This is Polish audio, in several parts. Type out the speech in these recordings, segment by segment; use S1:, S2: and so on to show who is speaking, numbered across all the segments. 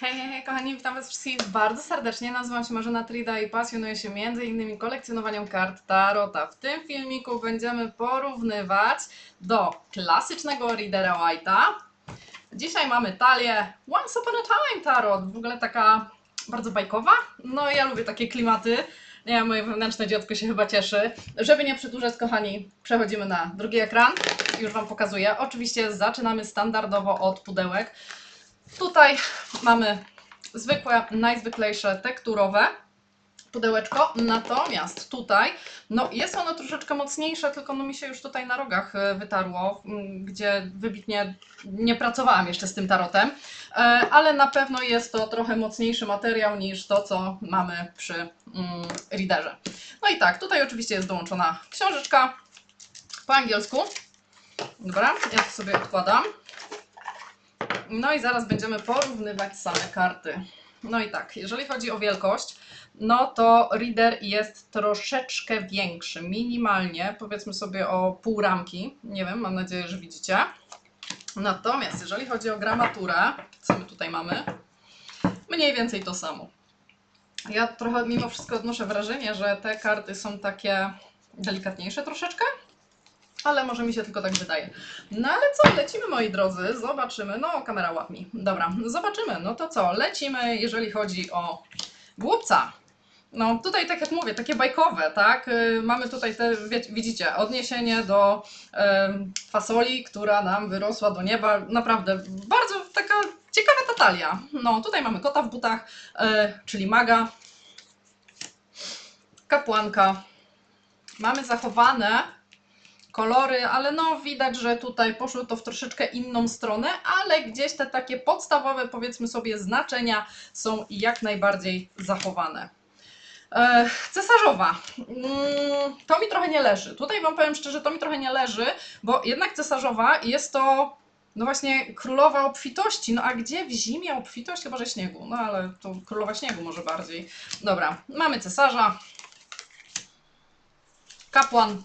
S1: Hej, hej, hej, kochani, witam Was wszystkich bardzo serdecznie. Nazywam się Marzena Trida i pasjonuję się m.in. kolekcjonowaniem kart Tarota. W tym filmiku będziemy porównywać do klasycznego Readera White'a. Dzisiaj mamy talię Once Upon a Time Tarot, w ogóle taka bardzo bajkowa. No ja lubię takie klimaty. Nie wiem, moje wewnętrzne dziecko się chyba cieszy. Żeby nie przedłużać, kochani, przechodzimy na drugi ekran. Już Wam pokazuję. Oczywiście zaczynamy standardowo od pudełek. Tutaj mamy zwykłe, najzwyklejsze tekturowe pudełeczko, natomiast tutaj, no jest ono troszeczkę mocniejsze, tylko no mi się już tutaj na rogach e, wytarło, gdzie wybitnie nie pracowałam jeszcze z tym tarotem, e, ale na pewno jest to trochę mocniejszy materiał niż to, co mamy przy mm, readerze. No i tak, tutaj oczywiście jest dołączona książeczka po angielsku. Dobra, ja to sobie odkładam. No i zaraz będziemy porównywać same karty. No i tak, jeżeli chodzi o wielkość, no to reader jest troszeczkę większy, minimalnie, powiedzmy sobie o pół ramki. Nie wiem, mam nadzieję, że widzicie. Natomiast jeżeli chodzi o gramaturę, co my tutaj mamy? Mniej więcej to samo. Ja trochę mimo wszystko odnoszę wrażenie, że te karty są takie delikatniejsze troszeczkę, ale może mi się tylko tak wydaje. No ale co, lecimy moi drodzy, zobaczymy. No, kamera łapmi. Dobra, zobaczymy. No to co, lecimy, jeżeli chodzi o głupca. No tutaj, tak jak mówię, takie bajkowe, tak? Yy, mamy tutaj te, widzicie, odniesienie do fasoli, która nam wyrosła do nieba. Naprawdę, bardzo taka ciekawa ta talia. No, tutaj mamy kota w butach, e, czyli maga, kapłanka. Mamy zachowane kolory, ale no widać, że tutaj poszło to w troszeczkę inną stronę, ale gdzieś te takie podstawowe, powiedzmy sobie, znaczenia są jak najbardziej zachowane. E, cesarzowa. Mm, to mi trochę nie leży. Tutaj Wam powiem szczerze, to mi trochę nie leży, bo jednak cesarzowa jest to no właśnie królowa obfitości. No a gdzie w zimie obfitość? Chyba, że śniegu. No ale to królowa śniegu może bardziej. Dobra, mamy cesarza. Kapłan,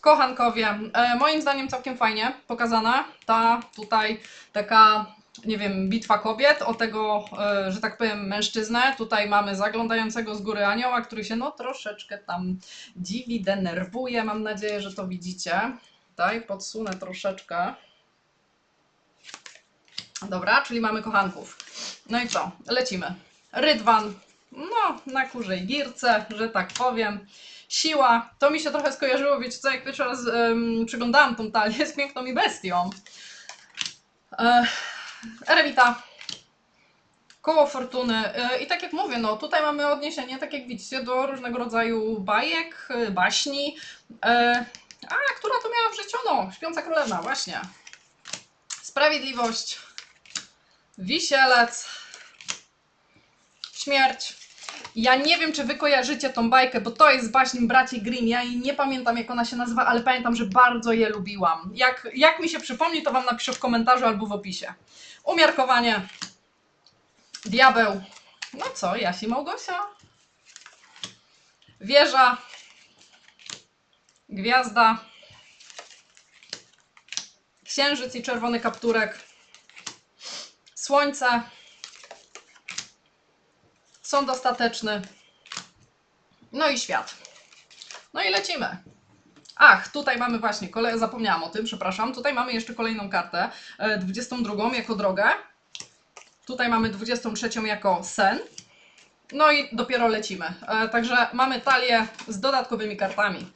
S1: Kochankowie, e, moim zdaniem całkiem fajnie pokazana ta tutaj taka, nie wiem, bitwa kobiet o tego, e, że tak powiem, mężczyznę. Tutaj mamy zaglądającego z góry anioła, który się no troszeczkę tam dziwi, denerwuje. Mam nadzieję, że to widzicie. Tutaj podsunę troszeczkę. Dobra, czyli mamy kochanków. No i co? Lecimy. Rydwan, no na kurzej girce, że tak powiem. Siła, to mi się trochę skojarzyło, wiecie co, jak pierwszy raz em, przyglądałam tą talię z piękną i bestią. E, Eremita, koło fortuny. E, I tak jak mówię, no tutaj mamy odniesienie, tak jak widzicie, do różnego rodzaju bajek, e, baśni. E, a, która to miała w życiu? No, Śpiąca Królewna, właśnie. Sprawiedliwość, Wisielec, Śmierć. Ja nie wiem, czy wy kojarzycie tą bajkę, bo to jest baśń braci Grimm. Ja jej nie pamiętam, jak ona się nazywa, ale pamiętam, że bardzo je lubiłam. Jak, jak mi się przypomni, to wam napiszę w komentarzu albo w opisie. Umiarkowanie. Diabeł. No co, Jasi Małgosia. Wieża. Gwiazda. Księżyc i czerwony kapturek. Słońce. Sąd ostateczny. No i świat. No i lecimy. Ach, tutaj mamy właśnie, kole... zapomniałam o tym, przepraszam. Tutaj mamy jeszcze kolejną kartę, e, 22 jako drogę. Tutaj mamy 23 jako sen. No i dopiero lecimy. E, Także mamy talię z dodatkowymi kartami.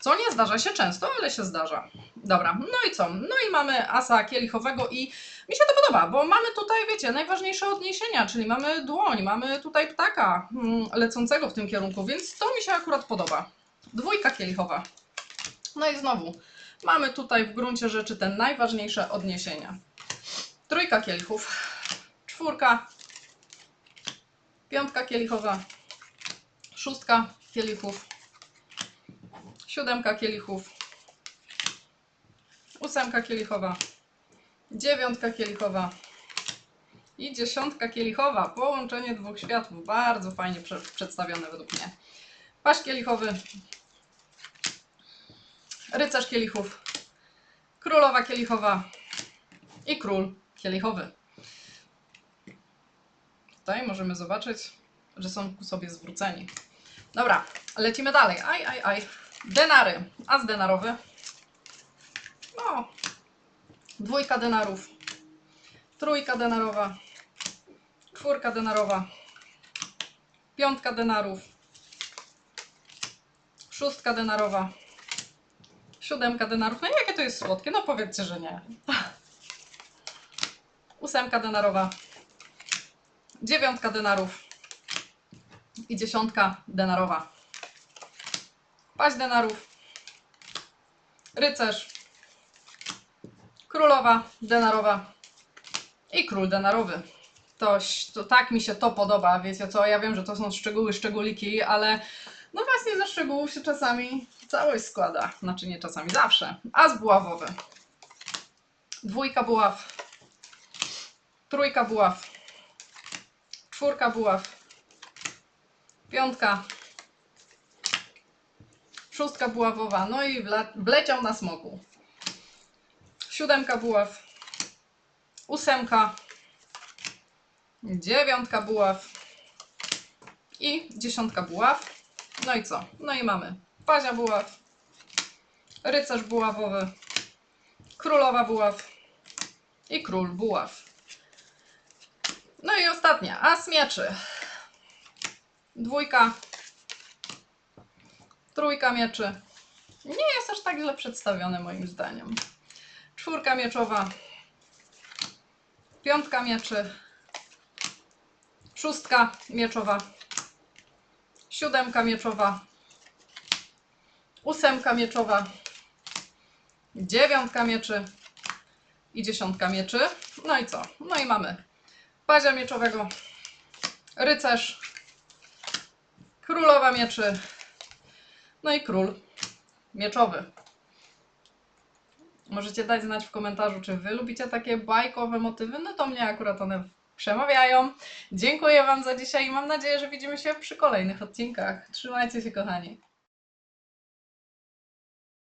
S1: Co nie zdarza się często, ale się zdarza. Dobra, no i co? No i mamy asa kielichowego i mi się to podoba, bo mamy tutaj, wiecie, najważniejsze odniesienia, czyli mamy dłoń, mamy tutaj ptaka mm, lecącego w tym kierunku, więc to mi się akurat podoba. Dwójka kielichowa. No i znowu, mamy tutaj w gruncie rzeczy te najważniejsze odniesienia. Trójka kielichów, czwórka, piątka kielichowa, szóstka kielichów, siódemka kielichów, ósemka kielichowa, dziewiątka kielichowa i dziesiątka kielichowa. Połączenie dwóch światów. Bardzo fajnie prze przedstawione według mnie. Paść kielichowy, rycerz kielichów, królowa kielichowa i król kielichowy. tutaj możemy zobaczyć, że są ku sobie zwróceni. Dobra, lecimy dalej. Aj, aj, aj. Denary. As denarowy. No. Dwójka denarów. Trójka denarowa. Czwórka denarowa. Piątka denarów. Szóstka denarowa. Siódemka denarów. No jakie to jest słodkie? No powiedzcie, że nie. Ósemka denarowa. Dziewiątka denarów. I dziesiątka denarowa. Paź denarów. Rycerz. Królowa denarowa. I król denarowy. To, to tak mi się to podoba, wiecie co? Ja wiem, że to są szczegóły, szczególiki, ale no właśnie ze szczegółów się czasami całość składa. Znaczy nie czasami, zawsze. As buławowy. Dwójka buław. Trójka buław. Czwórka buław. Piątka. Szóstka buławowa. No i wle wleciał na smoku. Siódemka buław. Ósemka. Dziewiątka buław. I dziesiątka buław. No i co? No i mamy pazia buław. Rycerz buławowy. Królowa buław. I król buław. No i ostatnia, as mieczy. Dwójka. Trójka mieczy. Nie jest aż tak źle przedstawione moim zdaniem. Czwórka mieczowa. Piątka mieczy. Szóstka mieczowa. Siódemka mieczowa. Ósemka mieczowa. Dziewiątka mieczy. I dziesiątka mieczy. No i co? No i mamy pazia mieczowego. Rycerz. Królowa mieczy. No i król mieczowy. Możecie dać znać w komentarzu, czy wy lubicie takie bajkowe motywy. No to mnie akurat one przemawiają. Dziękuję Wam za dzisiaj i mam nadzieję, że widzimy się przy kolejnych odcinkach. Trzymajcie się, kochani.